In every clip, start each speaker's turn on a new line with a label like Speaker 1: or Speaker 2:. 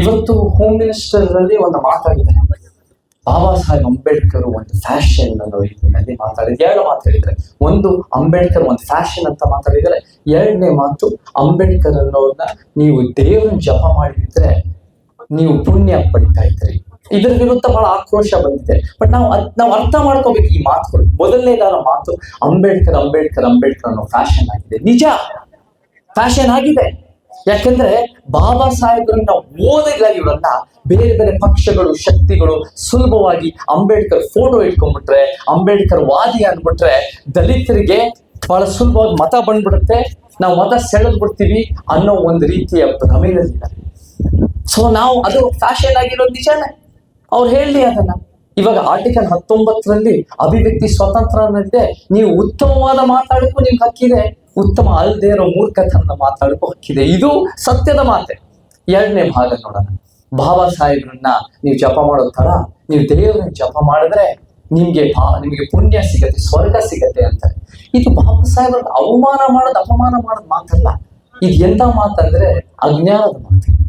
Speaker 1: ಇವತ್ತು home minister ಅಲ್ಲಿ ಒಂದು ಮಾತಾಡಿದೆ ಬಾಬಾ ಸಾಹೇಬ್ ಅಂಬೇಡ್ಕರ್ ಒಂದು ಫ್ಯಾಷನ್ ಅನ್ನೋ ರೀತಿಯಲ್ಲಿ ಮಾತಾಡಿದ್ರು ಎರಡು ಮಾತು ಹೇಳಿದ್ದಾರೆ. ಒಂದು ಅಂಬೇಡ್ಕರ್ ಒಂದು ಫ್ಯಾಷನ್ ಅಂತ ಮಾತಾಡಿದರೆ ಎರಡನೇ ಮಾತು ಅಂಬೇಡ್ಕರ್ ಅನ್ನೋರ್ನ ನೀವು ದೇವ್ರನ್ನ ಜಪ ಮಾಡಿದ್ರೆ ನೀವು ಪುಣ್ಯ ಪಡಿತಾ ಇದ್ರಿ ಇದ್ರ ವಿರುದ್ಧ ಬಹಳ ಆಕ್ರೋಶ ಬಂದಿದೆ. ಬಟ್ ನಾವು ನಾವು ಅರ್ಥ ಮಾಡ್ಕೋಬೇಕು ಈ ಮಾತುಗಳು. ಮೊದಲನೇದಾರ ಮಾತು ಅಂಬೇಡ್ಕರ್ ಅಂಬೇಡ್ಕರ್ ಅಂಬೇಡ್ಕರ್ ಅನ್ನೋ ಫ್ಯಾಷನ್ ಆಗಿದೆ. ನಿಜ. ಫ್ಯಾಷನ್ ಆಗಿದೆ. ಯಾಕಂದ್ರೆ ಬಾಬಾ ಸಾಹೇಬ್ರನ್ನ ಓದಿಲ್ಲ ಇವರನ್ನ ಬೇರೆ ಬೇರೆ ಪಕ್ಷಗಳು, ಶಕ್ತಿಗಳು ಸುಲಭವಾಗಿ ಅಂಬೇಡ್ಕರ್ ಫೋಟೋ ಇಟ್ಕೊಂಡ್ಬಿಟ್ರೆ, ಅಂಬೇಡ್ಕರ್ ವಾದಿ ಅಂದ್ಬಿಟ್ರೆ ದಲಿತರಿಗೆ ಬಹಳ ಸುಲಭವಾಗಿ ಮತ ಬಂದ್ಬಿಡುತ್ತೆ. ನಾವು ಮತ ಸೆಳೆದು ಬಿಡ್ತೀವಿ ಅನ್ನೋ ಒಂದು ರೀತಿಯ ಭ್ರಮೆಯಲ್ಲಿದ್ದಾರೆ. ಸೊ ನಾವು ಅದು ಫ್ಯಾಷನ್ ಆಗಿರೋದು ನಿಜಾನೇ. ಅವ್ರು ಹೇಳಲಿ ಅದನ್ನ. ಇವಾಗ ಆರ್ಟಿಕಲ್ ಹತ್ತೊಂಬತ್ತರಲ್ಲಿ ಅಭಿವ್ಯಕ್ತಿ ಸ್ವತಂತ್ರ ಅನ್ನದೇ ನೀವು ಉತ್ತಮವಾದ ಮಾತಾಡಕ್ಕೂ ನಿಮ್ಗೆ ಹಕ್ಕಿದೆ ಉತ್ತಮ ಅಲ್ಲದೆ ಇರೋ ಮೂರ್ಖತನ ಮಾತಾಡಕ್ಕೂ ಹಕ್ಕಿದೆ ಇದು. ಸತ್ಯದ ಮಾತೆ. ಎರಡನೇ ಭಾಗ ನೋಡೋಣ. ಬಾಬಾ ಸಾಹೇಬ್ರನ್ನ ನೀವು ಜಪ ಮಾಡೋ ತರ ನೀವು ದೇವರನ್ನ ಜಪ ಮಾಡಿದ್ರೆ ನಿಮ್ಗೆ ಭಾ ನಿಮ್ಗೆ ಪುಣ್ಯ ಸಿಗತ್ತೆ, ಸ್ವರ್ಗ ಸಿಗತ್ತೆ ಅಂತಾರೆ. ಇದು ಬಾಬಾ ಸಾಹೇಬ್ರನ್ನ ಅವಮಾನ ಮಾಡೋದು, ಅಪಮಾನ ಮಾಡೋದು ಮಾತಲ್ಲ. ಇದು ಎಂತ ಮಾತಂದ್ರೆ ಅಜ್ಞಾನದ ಮಾತು.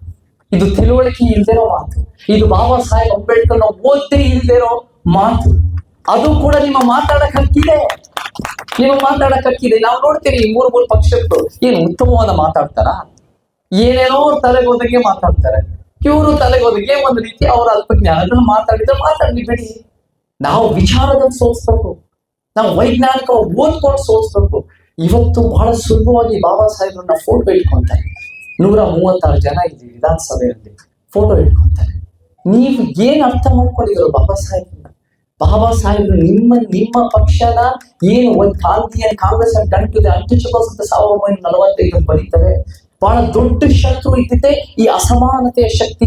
Speaker 1: ಇದು ತಿಳುವಳಿಕೆ ಇಲ್ದಿರೋ ಮಾತು. ಇದು ಬಾಬಾ ಸಾಹೇಬ್ ಅಂಬೇಡ್ಕರ್ ನಾವು ಓದ್ತೇ ಇಲ್ದಿರೋ ಮಾತು. ಅದು ಕೂಡ ನಿಮ್ಮ ಮಾತಾಡಕ್ ಹಕ್ಕಿದೆ. ನೀವು ಮಾತಾಡಕ್ ಹಕ್ಕಿದೆ. ನಾವು ನೋಡ್ತೀವಿ ಮೂರು ಮೂರು ಪಕ್ಷಗಳು ಏನು ಉತ್ತಮವಾದ ಮಾತಾಡ್ತಾರ? ಏನೇನೋ ತಲೆಗೋದಕ್ಕೆ ಮಾತಾಡ್ತಾರೆ. ಇವರು ತಲೆಗೋದಕ್ಕೆ ಒಂದು ರೀತಿ ಅವರ ಅಲ್ಪ ಮಾತಾಡಿದ್ರೆ ಮಾತಾಡ್ಲಿ ಬಿಡಿ. ನಾವು ವಿಚಾರದಲ್ಲಿ ಸೋಸ್ಬೇಕು. ನಾವು ವೈಜ್ಞಾನಿಕ ಓದ್ಕೊಂಡು ಸೋಸ್ಬೇಕು. ಇವತ್ತು ಬಹಳ ಸುಲಭವಾಗಿ ಬಾಬಾ ಸಾಹೇಬ್ರನ್ನ ಫೋಟೋ ಇಟ್ಕೊಂತಾರೆ ನೂರ ಮೂವತ್ತಾರು ಜನ ಇಲ್ಲಿ ವಿಧಾನಸಭೆಯಲ್ಲಿ ಫೋಟೋ ಇಟ್ಕೊಂತಾರೆ ನೀವು ಏನ್ ಅರ್ಥ ಮಾಡ್ಕೊಂಡಿದ್ರು ಬಾಬಾ ಸಾಹೇಬ್ ಬಾಬಾ ಸಾಹೇಬ್ರು ನಿಮ್ಮ ನಿಮ್ಮ ಪಕ್ಷನ ಏನು ಒಂದು ಕಾಂತಿಯ ಕಾಂಗ್ರೆಸ್ ಗಂಟಿದೆ ಅಂಟಿಸಿಕೋಸ್ ಅಂತ ಸಾವಿರದ ಒಂಬೈನೂರ ನಲವತ್ತೈದು ಬರೀತಾರೆ ಬಹಳ ದೊಡ್ಡ ಶತ್ರು ಇದ್ದಿದೆ ಈ ಅಸಮಾನತೆಯ ಶಕ್ತಿ